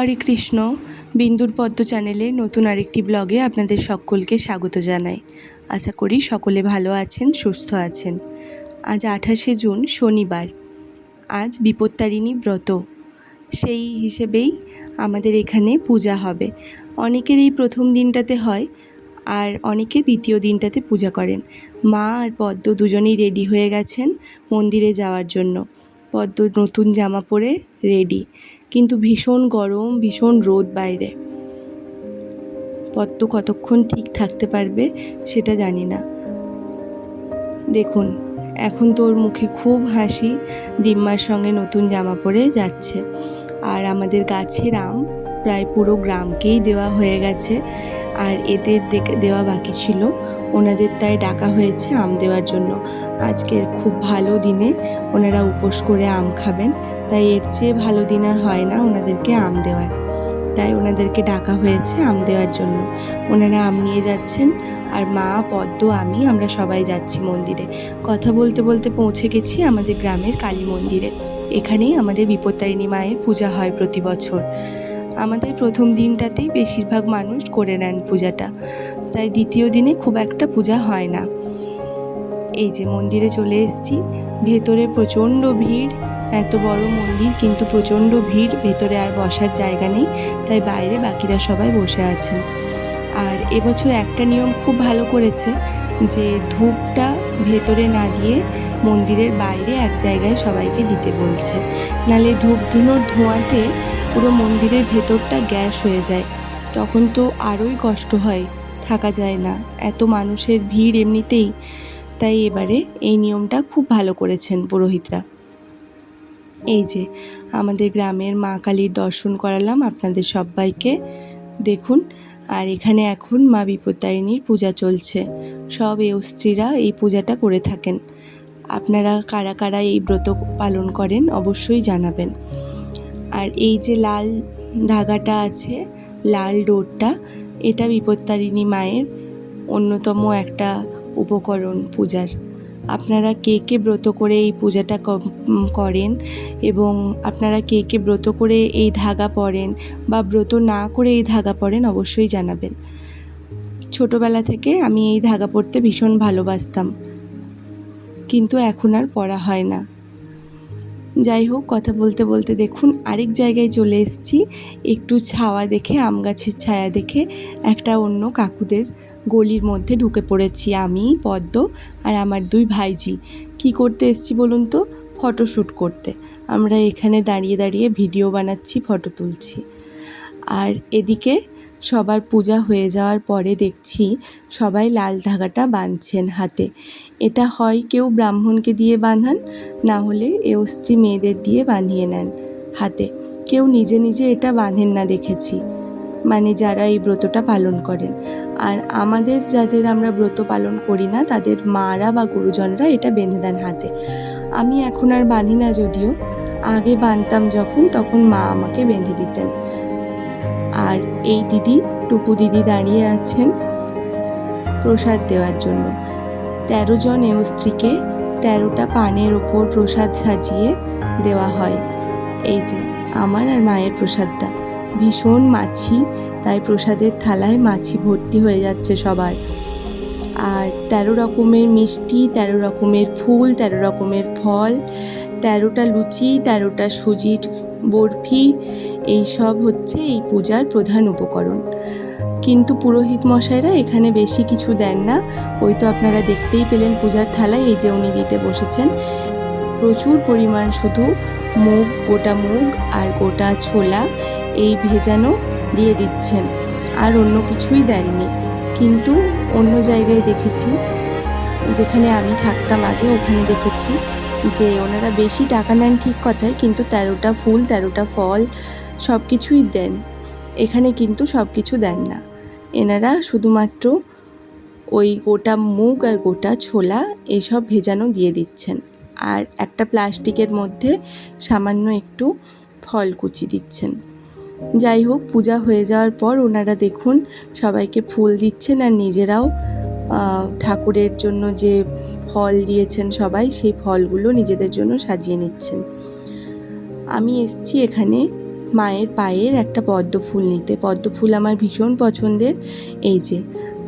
হরে কৃষ্ণ বিন্দুর পদ্ম চ্যানেলের নতুন আরেকটি ব্লগে আপনাদের সকলকে স্বাগত জানাই। আশা করি সকলে ভালো আছেন, সুস্থ আছেন। আজ আঠাশে জুন, শনিবার। আজ বিপত্তারিণী ব্রত। সেই হিসেবেই আমাদের এখানে পূজা হবে। অনেকের এই প্রথম দিনটাতে হয় আর অনেকে দ্বিতীয় দিনটাতে পূজা করেন। মা আর পদ্ম দুজনেই রেডি হয়ে গেছেন মন্দিরে যাওয়ার জন্য। পদ্ম নতুন জামা পরে রেডি। কিন্তু ভীষণ গরম, ভীষণ রোদ বাইরে। পদ্ম কতক্ষণ ঠিক থাকতে পারবে সেটা জানি না। দেখুন, এখন তোর মুখে খুব হাসি দিম্মার সঙ্গে নতুন জামা পরে যাচ্ছে। আর আমাদের গাছের আম প্রায় পুরো গ্রামকেই দেওয়া হয়ে গেছে, আর এদের দেওয়া বাকি ছিল। ওনাদের তাই ডাকা হয়েছে আম দেওয়ার জন্য। আজকের খুব ভালো দিনে ওনারা উপোস করে আম খাবেন। তাই এর চেয়ে ভালো দিন আর হয় না ওনাদেরকে আম দেওয়ার। তাই ওনাদেরকে ডাকা হয়েছে আম দেওয়ার জন্য। ওনারা আম নিয়ে যাচ্ছেন আর মা, পদ্ম, আমি আমরা সবাই যাচ্ছি মন্দিরে। কথা বলতে বলতে পৌঁছে গেছি আমাদের গ্রামের কালী মন্দিরে। এখানেই আমাদের বিপত্তারিণী মায়ের পূজা হয় প্রতি বছর। আমাদের প্রথম দিনটাতেই বেশিরভাগ মানুষ করে নেন পূজাটা। তাই দ্বিতীয় দিনে খুব একটা পূজা হয় না। এই যে মন্দিরে চলে এসেছি, ভেতরে প্রচণ্ড ভিড়। এত বড় মন্দির, কিন্তু প্রচণ্ড ভিড়, ভেতরে আর বসার জায়গা নেই, তাই বাইরে বাকিরা সবাই বসে আছেন। আর এবছর একটা নিয়ম খুব ভালো করেছে, যে ধূপটা ভেতরে না দিয়ে মন্দিরের বাইরে এক জায়গায় সবাইকে দিতে বলছে। নালে ধূপ ধুনোর ধোঁয়াতে পুরো মন্দিরের ভেতরটা গ্যাস হয়ে যায়। তখন তো আরোই কষ্ট হয়, থাকা যায় না, এত মানুষের ভিড় এমনিতেই। তাই এবারে এই নিয়মটা খুব ভালো করেছেন পুরোহিতরা। এই যে, আমাদের গ্রামের মা কালীর দর্শন করালাম আপনাদের সবাইকে। দেখুন, আর এখানে এখন মা বিপত্তারিণীর পূজা চলছে। সব এস্ত্রীরা এই পূজাটা করে থাকেন। আপনারা কারা কারা এই ব্রত পালন করেন অবশ্যই জানাবেন। আর এই যে লাল ধাগাটা আছে, লাল ডোরটা এটা বিপত্তারিণী মায়ের অন্যতম একটা উপকরণ পূজার। আপনারা কে কে ব্রত করে এই পূজাটা করেন এবং আপনারা কে কে ব্রত করে এই ধাগা পরেন বা ব্রত না করে এই ধাগা পরেন অবশ্যই জানাবেন। ছোটোবেলা থেকে আমি এই ধাগা পরতে ভীষণ ভালোবাসতাম, কিন্তু এখন আর পরা হয় না। যাই হোক, কথা বলতে বলতে দেখুন, আরেক জায়গায় চলে এসেছি, একটু ছাওয়া দেখে, আম গাছের ছায়া দেখে, একটা অন্য কাকুদের গলির মধ্যে ঢুকে পড়েছি আমি, পদ্ম আর আমার দুই ভাইজি। কি করতে এসেছি বলুন তো? ফটোশ্যুট করতে। আমরা এখানে দাঁড়িয়ে দাঁড়িয়ে ভিডিও বানাচ্ছি ফটো তুলছি। আর এদিকে সবার পূজা হয়ে যাওয়ার পরে দেখছি সবাই লাল ধাগাটা বাঁধছেন হাতে। এটা হয় কেউ ব্রাহ্মণকে দিয়ে বাঁধান, না হলে এস্ত্রী মেয়েদের দিয়ে বাঁধিয়ে নেন হাতে। কেউ নিজে নিজে এটা বাঁধেন না দেখেছি। মানে যারা এই ব্রতটা পালন করেন। আর আমাদের যাদের আমরা ব্রত পালন করি না, তাদের মারা বা গুরুজনরা এটা বেঁধে দেন হাতে। আমি এখন আর বাঁধি না যদিও, আগে বাঁধতাম যখন, তখন মা আমাকে বেঁধে দিতেন। আর এই দিদি টুকু দিদি দাঁড়িয়ে আছেন প্রসাদ দেওয়ার জন্য। তেরো জন এ স্ত্রীকে তেরোটা পানের ওপর প্রসাদ সাজিয়ে দেওয়া হয়। এই যে, আমার আর মায়ের প্রসাদটা। ভীষণ মাছি, তাই প্রসাদের থালায় মাছি ভর্তি হয়ে যাচ্ছে সবার। আর তেরো রকমের মিষ্টি, তেরো রকমের ফুল, তেরো রকমের ফল, তেরোটা লুচি, তেরোটা সুজির বরফি, এই সব হচ্ছে এই পূজার প্রধান উপকরণ। কিন্তু পুরোহিত মশাইরা এখানে বেশি কিছু দেন না। ওই তো আপনারা দেখতেই পেলেন পূজার থালায়, এই যে উনি দিতে বসেছেন। প্রচুর পরিমাণ শুধু মুগ, গোটা মুগ আর গোটা ছোলা। এই ভেজানো দিয়ে দিচ্ছেন। আর অন্য কিছুই দেননি। কিন্তু অন্য জায়গায় দেখেছি, যেখানে আমি থাকতাম আগে, ওখানে দেখেছি যে ওনারা বেশি টাকা নেন ঠিক কথাই কিন্তু তেরোটা ফুল, তেরোটা ফল সব কিছুই দেন। এখানে কিন্তু সব কিছু দেন না। এনারা শুধুমাত্র ওই গোটা মুগ আর গোটা ছোলা এসব ভেজানো দিয়ে দিচ্ছেন। আর একটা প্লাস্টিকের মধ্যে সামান্য একটু ফল কুচি দিচ্ছেন। যাই হোক, পূজা হয়ে যাওয়ার পর ওনারা দেখুন সবাইকে ফুল দিচ্ছেন আর নিজেরাও ঠাকুরের জন্য যে ফল দিয়েছেন সবাই, সেই ফলগুলো নিজেদের জন্য সাজিয়ে নিচ্ছেন। আমি এসছি এখানে মায়ের পায়ের একটা পদ্ম ফুল নিতে। পদ্ম ফুল আমার ভীষণ পছন্দের। এই যে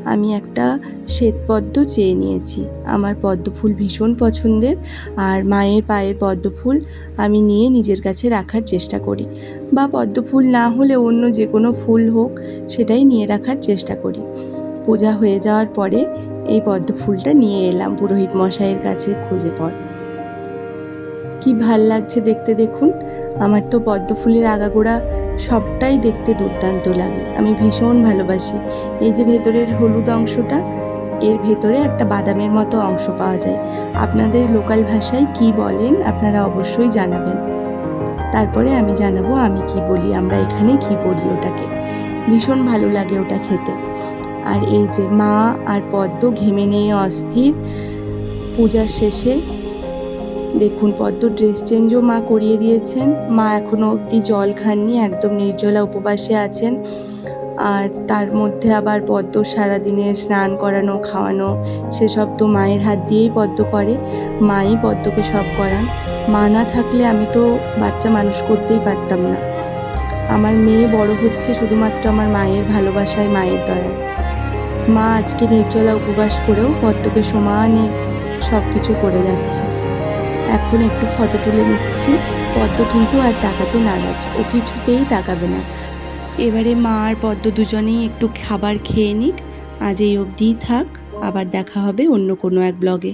আমি একটা শ্বেত পদ্ম চেয়ে নিয়েছি। আমার পদ্ম ফুল ভীষণ পছন্দের আর মায়ের পায়ের পদ্ম ফুল আমি নিয়ে নিজের কাছে রাখার চেষ্টা করি বা পদ্ম ফুল না হলে অন্য যে কোনো ফুল হোক সেটাই নিয়ে রাখার চেষ্টা করি। পূজা হয়ে যাওয়ার পরে এই পদ্ম ফুলটা নিয়ে এলাম পুরোহিত মশাইয়ের কাছে খুঁজে পর। কি ভালো লাগছে দেখতে দেখুন। আমার তো পদ্ম ফুলের আগাগোড়া সবটাই দেখতে দুর্দান্ত লাগে। আমি ভীষণ ভালোবাসি। এই যে ভেতরের হলুদ অংশটা, এর ভেতরে একটা বাদামের মতো অংশ পাওয়া যায়। আপনাদের লোকাল ভাষায় কি বলেন, আপনারা অবশ্যই জানাবেন। তারপরে আমি জানাব আমি কি বলি, আমরা এখানে কি বলি ওটাকে। ভীষণ ভালো লাগে ওটা খেতে। আর এই যে মা আর পদ্ম ঘেমে নিয়ে অস্থির পূজার শেষে দেখুন, পদ্ম ড্রেস চেঞ্জও মা করিয়ে দিয়েছেন। মা এখনও অবধি জল খাননি, একদম নির্জলা উপবাসে আছেন। আর তার মধ্যে আবার পদ্ম সারাদিনের স্নান করানো, খাওয়ানো, সেসব তো মায়ের হাত দিয়েই পদ্ম করে। মাই পদ্মকে সব করান। মা না থাকলে আমি তো বাচ্চা মানুষ করতেই পারতাম না। আমার মেয়ে বড় হচ্ছে শুধুমাত্র আমার মায়ের ভালোবাসায়, মায়ের দয়ায়। মা আজকে নির্জলা উপবাস করেও পদ্মকে সমানে সব কিছু করে যাচ্ছে। এখন একটু ফটো তুলে নিচ্ছি। পদ্ম কিন্তু আর তাকাতে নারাজ। ও কিছুতেই তাকাবে না। এবারে মা আর পদ্ম দুজনেই একটু খাবার খেয়ে নিক। আজ এই অবধিই থাক। আবার দেখা হবে অন্য কোনো এক ব্লগে